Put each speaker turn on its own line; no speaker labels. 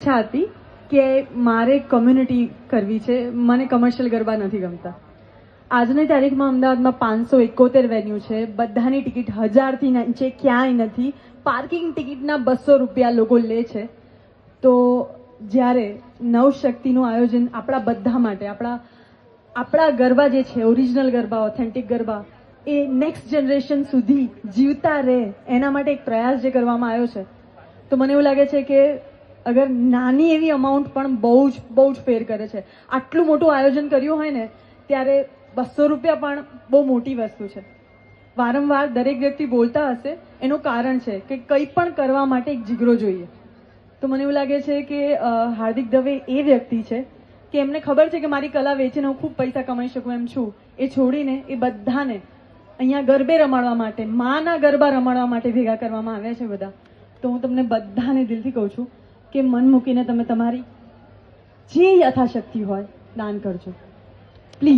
ઈચ્છા હતી કે મારે કમ્યુનિટી કરવી છે. મને કમર્શિયલ ગરબા નથી ગમતા. આજની તારીખમાં અમદાવાદમાં પાંચસો એકોતેર વેન્યુ છે. બધાની ટિકિટ હજારથી નીચે ક્યાંય નથી. પાર્કિંગ ટિકિટના બસો રૂપિયા લોકો લે છે. તો જ્યારે નવશક્તિનું આયોજન આપણા બધા માટે, આપણા આપણા ગરબા જે છે ઓરિજિનલ ગરબા ઓથેન્ટિક ગરબા, એ નેક્સ્ટ જનરેશન સુધી જીવતા રહે, એના માટે એક પ્રયાસ જે કરવામાં આવ્યો છે. તો મને એવું લાગે છે કે અગર નાની એવી અમાઉન્ટ પણ બહુ જ બહુ જ ફેર કરે છે. આટલું મોટું આયોજન કર્યું હોય ને, ત્યારે બસો રૂપિયા પણ બહુ મોટી વસ્તુ છે. વારંવાર દરેક વ્યક્તિ બોલતા હશે, એનું કારણ છે કે કંઈ પણ કરવા માટે એક જીગરો જોઈએ. તો મને એવું લાગે છે કે હાર્દિક દવે એ વ્યક્તિ છે કે એમને ખબર છે કે મારી કલા વેચીને હું ખૂબ પૈસા કમાઈ શકું એમ છું. એ છોડીને એ બધાને અહીંયા ગરબે રમાડવા માટે, માના ગરબા રમાડવા માટે ભેગા કરવામાં આવ્યા છે બધા. તો હું તમને બધાને દિલથી કહું છું કે મન મૂકીને તમે તમારી જે યથાશક્તિ હોય દાન કરજો.